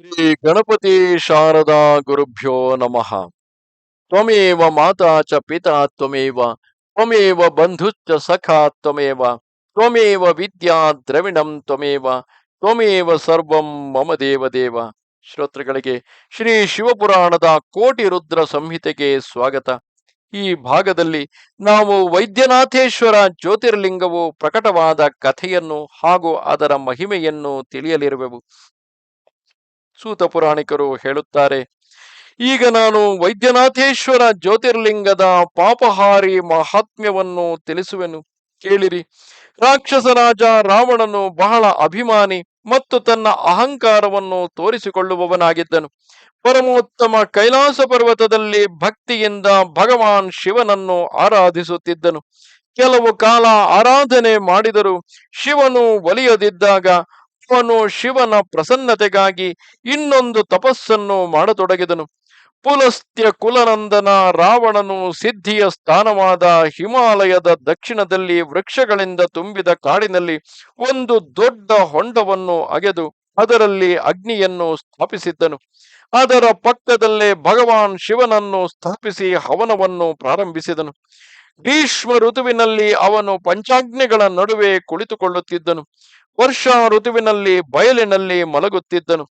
ಶ್ರೀ ಗಣಪತಿ ಶಾರದಾ ಗುರುಭ್ಯೋ ನಮಃ. ತ್ವಮೇವ ಮಾತಾ ಚ ಪಿತಾ ತ್ವಮೇವ ತ್ವಮೇವ ಬಂಧುಶ್ಚ ಸಖಾ ತ್ವಮೇವ ತ್ವಮೇವ ವಿದ್ಯಾ ದ್ರವಿಣಂ ತ್ವಮೇವ ತ್ವಮೇವ ಸರ್ವಂ ಮಮ ದೇವ ದೇವ. ಶ್ರೋತೃಗಳಿಗೆ ಶ್ರೀ ಶಿವಪುರಾಣದ ಕೋಟಿ ರುದ್ರ ಸಂಹಿತೆಗೆ ಸ್ವಾಗತ. ಈ ಭಾಗದಲ್ಲಿ ನಾವು ವೈದ್ಯನಾಥೇಶ್ವರ ಜ್ಯೋತಿರ್ಲಿಂಗವು ಪ್ರಕಟವಾದ ಕಥೆಯನ್ನು ಹಾಗೂ ಅದರ ಮಹಿಮೆಯನ್ನು ತಿಳಿಯಲಿರುವೆವು. ಸೂತ ಪುರಾಣಿಕರು ಹೇಳುತ್ತಾರೆ, ಈಗ ನಾನು ವೈದ್ಯನಾಥೇಶ್ವರ ಜ್ಯೋತಿರ್ಲಿಂಗದ ಪಾಪಹಾರಿ ಮಹಾತ್ಮ್ಯವನ್ನು ತಿಳಿಸುವೆನು. ಕೇಳಿರಿ ರಾಕ್ಷಸ ರಾಜ ರಾವಣನು ಬಹಳ ಅಭಿಮಾನಿ ಮತ್ತು ತನ್ನ ಅಹಂಕಾರವನ್ನು ತೋರಿಸಿಕೊಳ್ಳುವವನಾಗಿದ್ದನು. ಪರಮೋತ್ತಮ ಕೈಲಾಸ ಪರ್ವತದಲ್ಲಿ ಭಕ್ತಿಯಿಂದ ಭಗವಾನ್ ಶಿವನನ್ನು ಆರಾಧಿಸುತ್ತಿದ್ದನು. ಕೆಲವು ಕಾಲ ಆರಾಧನೆ ಮಾಡಿದರು ಶಿವನು ಒಲಿಯದಿದ್ದಾಗ ಅವನು ಶಿವನ ಪ್ರಸನ್ನತೆಗಾಗಿ ಇನ್ನೊಂದು ತಪಸ್ಸನ್ನು ಮಾಡತೊಡಗಿದನು. ಪುಲಸ್ತ್ಯ ಕುಲನಂದನ ರಾವಣನು ಸಿದ್ಧಿಯ ಸ್ಥಾನವಾದ ಹಿಮಾಲಯದ ದಕ್ಷಿಣದಲ್ಲಿ ವೃಕ್ಷಗಳಿಂದ ತುಂಬಿದ ಕಾಡಿನಲ್ಲಿ ಒಂದು ದೊಡ್ಡ ಹೊಂಡವನ್ನು ಅಗೆದು ಅದರಲ್ಲಿ ಅಗ್ನಿಯನ್ನು ಸ್ಥಾಪಿಸಿದ್ದನು. ಅದರ ಪಕ್ಕದಲ್ಲೇ ಭಗವಾನ್ ಶಿವನನ್ನು ಸ್ಥಾಪಿಸಿ ಹವನವನ್ನು ಪ್ರಾರಂಭಿಸಿದನು. ಗ್ರೀಷ್ಮ ಋತುವಿನಲ್ಲಿ ಅವನು ಪಂಚಾಗ್ನಿಗಳ ನಡುವೆ ಕುಳಿತುಕೊಳ್ಳುತ್ತಿದ್ದನು. ವರ್ಷಾ ಋತುವಿನಲ್ಲಿ ಬಯಲಿನಲ್ಲಿ ಮಲಗುತ್ತಿದ್ದನು.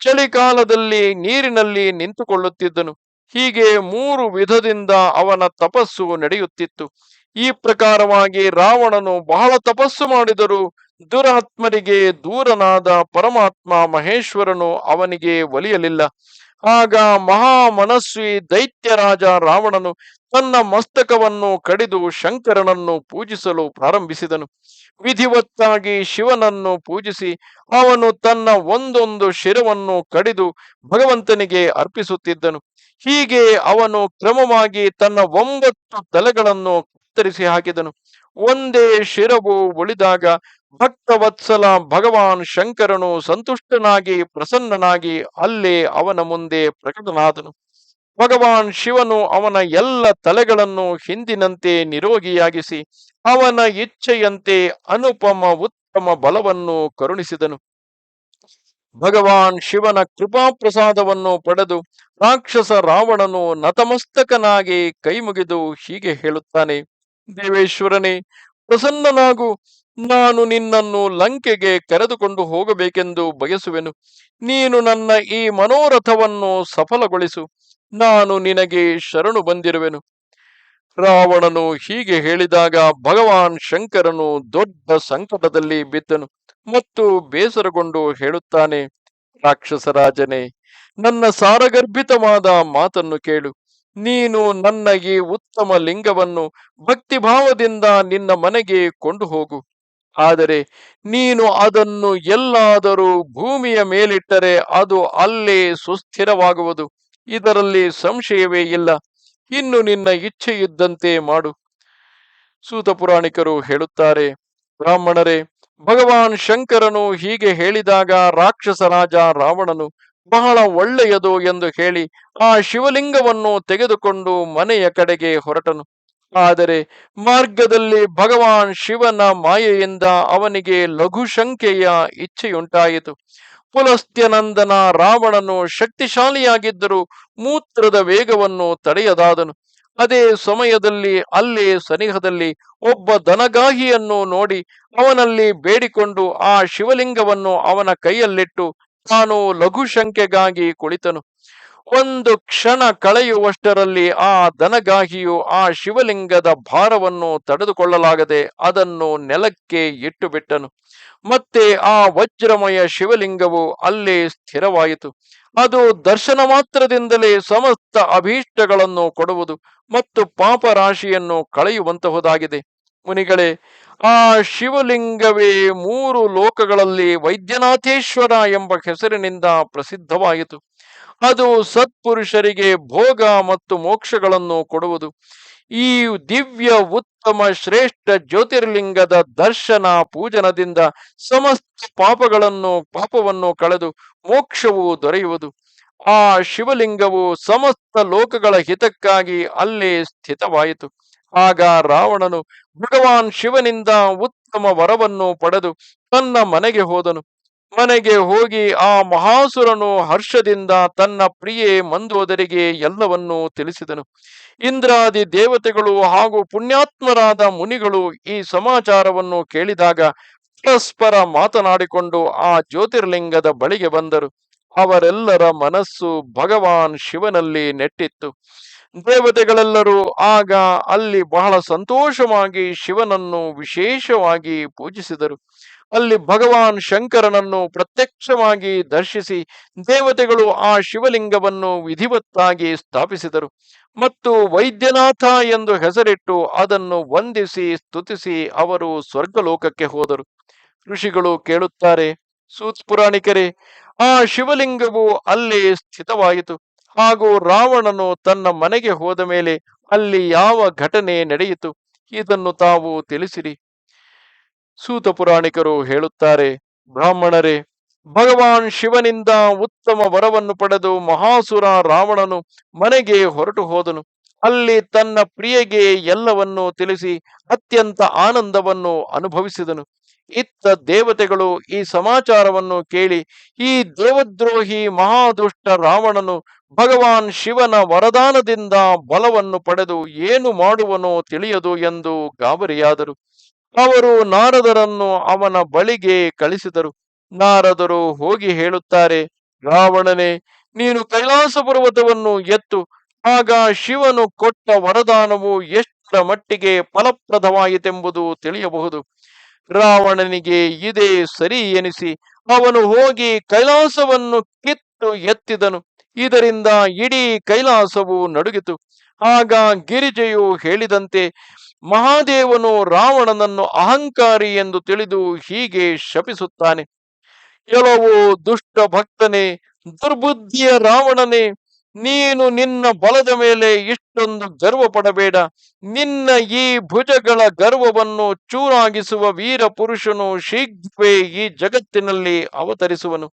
ಚಳಿಗಾಲದಲ್ಲಿ ನೀರಿನಲ್ಲಿ ನಿಂತುಕೊಳ್ಳುತ್ತಿದ್ದನು. ಹೀಗೆ ಮೂರು ವಿಧದಿಂದ ಅವನ ತಪಸ್ಸು ನಡೆಯುತ್ತಿತ್ತು. ಈ ಪ್ರಕಾರವಾಗಿ ರಾವಣನು ಬಹಳ ತಪಸ್ಸು ಮಾಡಿದರೂ ದುರಾತ್ಮರಿಗೆ ದೂರನಾದ ಪರಮಾತ್ಮ ಮಹೇಶ್ವರನು ಅವನಿಗೆ ಒಲಿಯಲಿಲ್ಲ. ಆಗ ಮಹಾಮನಸ್ವಿ ದೈತ್ಯರಾಜ ರಾವಣನು ತನ್ನ ಮಸ್ತಕವನ್ನು ಕಡಿದು ಶಂಕರನನ್ನು ಪೂಜಿಸಲು ಪ್ರಾರಂಭಿಸಿದನು. ವಿಧಿವತ್ತಾಗಿ ಶಿವನನ್ನು ಪೂಜಿಸಿ ಅವನು ತನ್ನ ಒಂದೊಂದು ಶಿರವನ್ನು ಕಡಿದು ಭಗವಂತನಿಗೆ ಅರ್ಪಿಸುತ್ತಿದ್ದನು. ಹೀಗೆ ಅವನು ಕ್ರಮವಾಗಿ ತನ್ನ ಒಂಬತ್ತು ತಲೆಗಳನ್ನು ಕತ್ತರಿಸಿ ಹಾಕಿದನು. ಒಂದೇ ಶಿರವು ಉಳಿದಾಗ ಭಕ್ತವತ್ಸಲ ಭಗವಾನ್ ಶಂಕರನು ಸಂತುಷ್ಟನಾಗಿ ಪ್ರಸನ್ನನಾಗಿ ಅಲ್ಲೇ ಅವನ ಮುಂದೆ ಪ್ರಕಟನಾದನು. ಭಗವಾನ್ ಶಿವನು ಅವನ ಎಲ್ಲ ತಲೆಗಳನ್ನು ಹಿಂದಿನಂತೆ ನಿರೋಗಿಯಾಗಿಸಿ ಅವನ ಇಚ್ಛೆಯಂತೆ ಅನುಪಮ ಉತ್ತಮ ಬಲವನ್ನು ಕರುಣಿಸಿದನು. ಭಗವಾನ್ ಶಿವನ ಕೃಪಾ ಪ್ರಸಾದವನ್ನು ಪಡೆದು ರಾಕ್ಷಸ ರಾವಣನು ನತಮಸ್ತಕನಾಗಿ ಕೈಮುಗಿದು ಹೀಗೆ ಹೇಳುತ್ತಾನೆ, ದೇವೇಶ್ವರನೇ ಪ್ರಸನ್ನನಾಗು, ನಾನು ನಿನ್ನನ್ನು ಲಂಕೆಗೆ ಕರೆದುಕೊಂಡು ಹೋಗಬೇಕೆಂದು ಬಯಸುವೆನು. ನೀನು ನನ್ನ ಈ ಮನೋರಥವನ್ನು ಸಫಲಗೊಳಿಸು. ನಾನು ನಿನಗೆ ಶರಣು ಬಂದಿರುವೆನು. ರಾವಣನು ಹೀಗೆ ಹೇಳಿದಾಗ ಭಗವಾನ್ ಶಂಕರನು ದೊಡ್ಡ ಸಂಕಟದಲ್ಲಿ ಬಿದ್ದನು ಮತ್ತು ಬೇಸರಗೊಂಡು ಹೇಳುತ್ತಾನೆ, ರಾಕ್ಷಸರಾಜನೇ, ನನ್ನ ಸಾರಗರ್ಭಿತವಾದ ಮಾತನ್ನು ಕೇಳು. ನೀನು ನನ್ನ ಈ ಉತ್ತಮ ಲಿಂಗವನ್ನು ಭಕ್ತಿಭಾವದಿಂದ ನಿನ್ನ ಮನೆಗೆ ಕೊಂಡು ಹೋಗು ಆದರೆ ನೀನು ಅದನ್ನು ಎಲ್ಲಾದರೂ ಭೂಮಿಯ ಮೇಲಿಟ್ಟರೆ ಅದು ಅಲ್ಲೇ ಸುಸ್ಥಿರವಾಗುವುದು. ಇದರಲ್ಲಿ ಸಂಶಯವೇ ಇಲ್ಲ. ಇನ್ನು ನಿನ್ನ ಇಚ್ಛೆ ಇದ್ದಂತೆ ಮಾಡು. ಸೂತ ಪುರಾಣಿಕರು ಹೇಳುತ್ತಾರೆ, ಬ್ರಾಹ್ಮಣರೇ, ಭಗವಾನ್ ಶಂಕರನು ಹೀಗೆ ಹೇಳಿದಾಗ ರಾಕ್ಷಸ ರಾಜ ರಾವಣನು ಬಹಳ ಒಳ್ಳೆಯದು ಎಂದು ಹೇಳಿ ಆ ಶಿವಲಿಂಗವನ್ನು ತೆಗೆದುಕೊಂಡು ಮನೆಯ ಕಡೆಗೆ ಹೊರಟನು. ಆದರೆ ಮಾರ್ಗದಲ್ಲಿ ಭಗವಾನ್ ಶಿವನ ಮಾಯೆಯಿಂದ ಅವನಿಗೆ ಲಘುಶಂಕೆಯ ಇಚ್ಛೆಯುಂಟಾಯಿತು. ಪುಲಸ್ತ್ಯನಂದನ ರಾವಣನು ಶಕ್ತಿಶಾಲಿಯಾಗಿದ್ದರೂ ಮೂತ್ರದ ವೇಗವನ್ನು ತಡೆಯದಾದನು. ಅದೇ ಸಮಯದಲ್ಲಿ ಅಲ್ಲೇ ಸನಿಹದಲ್ಲಿ ಒಬ್ಬ ದನಗಾಹಿಯನ್ನು ನೋಡಿ ಅವನಲ್ಲಿ ಬೇಡಿಕೊಂಡು ಆ ಶಿವಲಿಂಗವನ್ನು ಅವನ ಕೈಯಲ್ಲಿಟ್ಟು ತಾನು ಲಘು ಶಂಕೆಗಾಗಿ ಕುಳಿತನು. ಒಂದು ಕ್ಷಣ ಕಳೆಯುವಷ್ಟರಲ್ಲಿ ಆ ದನಗಾಹಿಯು ಆ ಶಿವಲಿಂಗದ ಭಾರವನ್ನು ತಡೆದುಕೊಳ್ಳಲಾಗದೆ ಅದನ್ನು ನೆಲಕ್ಕೆ ಇಟ್ಟು ಬಿಟ್ಟನು ಮತ್ತೆ ಆ ವಜ್ರಮಯ ಶಿವಲಿಂಗವು ಅಲ್ಲೇ ಸ್ಥಿರವಾಯಿತು. ಅದು ದರ್ಶನ ಮಾತ್ರದಿಂದಲೇ ಸಮಸ್ತ ಅಭೀಷ್ಟಗಳನ್ನು ಕೊಡುವುದು ಮತ್ತು ಪಾಪ ರಾಶಿಯನ್ನು ಕಳೆಯುವಂತಹುದಾಗಿದೆ. ಮುನಿಗಳೇ, ಆ ಶಿವಲಿಂಗವೇ ಮೂರು ಲೋಕಗಳಲ್ಲಿ ವೈದ್ಯನಾಥೇಶ್ವರ ಎಂಬ ಹೆಸರಿನಿಂದ ಪ್ರಸಿದ್ಧವಾಯಿತು. ಅದು ಸತ್ಪುರುಷರಿಗೆ ಭೋಗ ಮತ್ತು ಮೋಕ್ಷಗಳನ್ನು ಕೊಡುವುದು. ಈ ದಿವ್ಯ ಉತ್ತಮ ಶ್ರೇಷ್ಠ ಜ್ಯೋತಿರ್ಲಿಂಗದ ದರ್ಶನ ಪೂಜನದಿಂದ ಸಮಸ್ತ ಪಾಪಗಳನ್ನು, ಪಾಪವನ್ನು ಕಳೆದು ಮೋಕ್ಷವು ದೊರೆಯುವುದು. ಆ ಶಿವಲಿಂಗವು ಸಮಸ್ತ ಲೋಕಗಳ ಹಿತಕ್ಕಾಗಿ ಅಲ್ಲೇ ಸ್ಥಿತವಾಯಿತು. ಆಗ ರಾವಣನು ಭಗವಾನ್ ಶಿವನಿಂದ ಉತ್ತಮ ವರವನ್ನು ಪಡೆದು ತನ್ನ ಮನೆಗೆ ಹೋದನು. ಮನೆಗೆ ಹೋಗಿ ಆ ಮಹಾಸುರನು ಹರ್ಷದಿಂದ ತನ್ನ ಪ್ರಿಯೆ ಮಂದೋದರಿಗೆ ಎಲ್ಲವನ್ನೂ ತಿಳಿಸಿದನು. ಇಂದ್ರಾದಿ ದೇವತೆಗಳು ಹಾಗೂ ಪುಣ್ಯಾತ್ಮರಾದ ಮುನಿಗಳು ಈ ಸಮಾಚಾರವನ್ನು ಕೇಳಿದಾಗ ಪರಸ್ಪರ ಮಾತನಾಡಿಕೊಂಡು ಆ ಜ್ಯೋತಿರ್ಲಿಂಗದ ಬಳಿಗೆ ಬಂದರು. ಅವರೆಲ್ಲರ ಮನಸ್ಸು ಭಗವಾನ್ ಶಿವನಲ್ಲಿ ನೆಟ್ಟಿತ್ತು. ದೇವತೆಗಳೆಲ್ಲರೂ ಆಗ ಅಲ್ಲಿ ಬಹಳ ಸಂತೋಷವಾಗಿ ಶಿವನನ್ನು ವಿಶೇಷವಾಗಿ ಪೂಜಿಸಿದರು. ಅಲ್ಲಿ ಭಗವಾನ್ ಶಂಕರನನ್ನು ಪ್ರತ್ಯಕ್ಷವಾಗಿ ದರ್ಶಿಸಿ ದೇವತೆಗಳು ಆ ಶಿವಲಿಂಗವನ್ನು ವಿಧಿವತ್ತಾಗಿ ಸ್ಥಾಪಿಸಿದರು. ಮತ್ತು ವೈದ್ಯನಾಥ ಎಂದು ಹೆಸರಿಟ್ಟು ಅದನ್ನು ವಂದಿಸಿ ಸ್ತುತಿಸಿ ಅವರು ಸ್ವರ್ಗಲೋಕಕ್ಕೆ ಹೋದರು. ಋಷಿಗಳು ಕೇಳುತ್ತಾರೆ, ಸೂತ್ ಪುರಾಣಿಕರೇ, ಆ ಶಿವಲಿಂಗವು ಅಲ್ಲಿ ಸ್ಥಿತವಾಯಿತು. ಹಾಗೂ ರಾವಣನು ತನ್ನ ಮನೆಗೆ ಹೋದ ಮೇಲೆ ಅಲ್ಲಿ ಯಾವ ಘಟನೆ ನಡೆಯಿತು ಇದನ್ನು ತಾವು ತಿಳಿಸಿರಿ. ಸೂತ ಪುರಾಣಿಕರು ಹೇಳುತ್ತಾರೆ, ಬ್ರಾಹ್ಮಣರೇ, ಭಗವಾನ್ ಶಿವನಿಂದ ಉತ್ತಮ ವರವನ್ನು ಪಡೆದು ಮಹಾಸುರ ರಾವಣನು ಮನೆಗೆ ಹೊರಟು ಹೋದನು. ಅಲ್ಲಿ ತನ್ನ ಪ್ರಿಯಗೆ ಎಲ್ಲವನ್ನೂ ತಿಳಿಸಿ ಅತ್ಯಂತ ಆನಂದವನ್ನು ಅನುಭವಿಸಿದನು. ಇತ್ತ ದೇವತೆಗಳು ಈ ಸಮಾಚಾರವನ್ನು ಕೇಳಿ ಈ ದೇವದ್ರೋಹಿ ಮಹಾದುಷ್ಟ ರಾವಣನು ಭಗವಾನ್ ಶಿವನ ವರದಾನದಿಂದ ಬಲವನ್ನು ಪಡೆದು ಏನು ಮಾಡುವನೋ ತಿಳಿಯದು ಎಂದು ಗಾಬರಿಯಾದರು. ಅವರು ನಾರದರನ್ನು ಅವನ ಬಳಿಗೆ ಕಳಿಸಿದರು. ನಾರದರು ಹೋಗಿ ಹೇಳುತ್ತಾರೆ, ರಾವಣನೇ, ನೀನು ಕೈಲಾಸ ಪರ್ವತವನ್ನು ಎತ್ತು. ಆಗ ಶಿವನು ಕೊಟ್ಟ ವರದಾನವು ಎಷ್ಟರ ಮಟ್ಟಿಗೆ ಫಲಪ್ರದವಾಯಿತೆಂಬುದು ತಿಳಿಯಬಹುದು. ರಾವಣನಿಗೆ ಇದೇ ಸರಿ ಎನಿಸಿ, ಅವನು ಹೋಗಿ ಕೈಲಾಸವನ್ನು ಕಿತ್ತು ಎತ್ತಿದನು. ಇದರಿಂದ ಇಡೀ ಕೈಲಾಸವು ನಡುಗಿತು. ಆಗ ಗಿರಿಜೆಯು ಹೇಳಿದಂತೆ, ಮಹಾದೇವನು ರಾವಣನನ್ನು ಅಹಂಕಾರಿ ಎಂದು ತಿಳಿದು ಹೀಗೆ ಶಪಿಸುತ್ತಾನೆ. ಕೆಲವು ದುಷ್ಟ ಭಕ್ತನೇ, ದುರ್ಬುದ್ಧಿಯ ರಾವಣನೇ, ನೀನು ನಿನ್ನ ಬಲದ ಮೇಲೆ ಇಷ್ಟೊಂದು ಗರ್ವ ಪಡಬೇಡ ನಿನ್ನ ಈ ಭುಜಗಳ ಗರ್ವವನ್ನು ಚೂರಾಗಿಸುವ ವೀರ ಪುರುಷನು ಶೀಘ್ರವೇ ಈ ಜಗತ್ತಿನಲ್ಲಿ ಅವತರಿಸುವನು.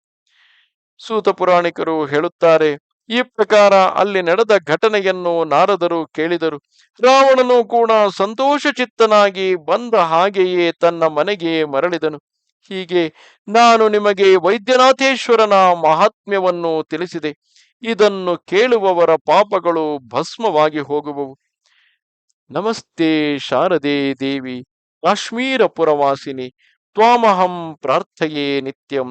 ಸೂತ ಪುರಾಣಿಕರು ಹೇಳುತ್ತಾರೆ, ಈ ಪ್ರಕಾರ ಅಲ್ಲಿ ನಡೆದ ಘಟನೆಯನ್ನು ನಾರದರು ಕೇಳಿದರು. ರಾವಣನು ಕೂಡ ಸಂತೋಷ ಚಿತ್ತನಾಗಿ ಬಂದ ಹಾಗೆಯೇ ತನ್ನ ಮನೆಗೆ ಮರಳಿದನು. ಹೀಗೆ ನಾನು ನಿಮಗೆ ವೈದ್ಯನಾಥೇಶ್ವರನ ಮಹಾತ್ಮ್ಯವನ್ನು ತಿಳಿಸಿದೆ. ಇದನ್ನು ಕೇಳುವವರ ಪಾಪಗಳು ಭಸ್ಮವಾಗಿ ಹೋಗುವವು. ನಮಸ್ತೆ ಶಾರದೆ ದೇವಿ, ಕಾಶ್ಮೀರ ಪುರವಾಸಿನಿ, ತ್ವಾಮಹಂ ಪ್ರಾರ್ಥಯೇ ನಿತ್ಯಂ.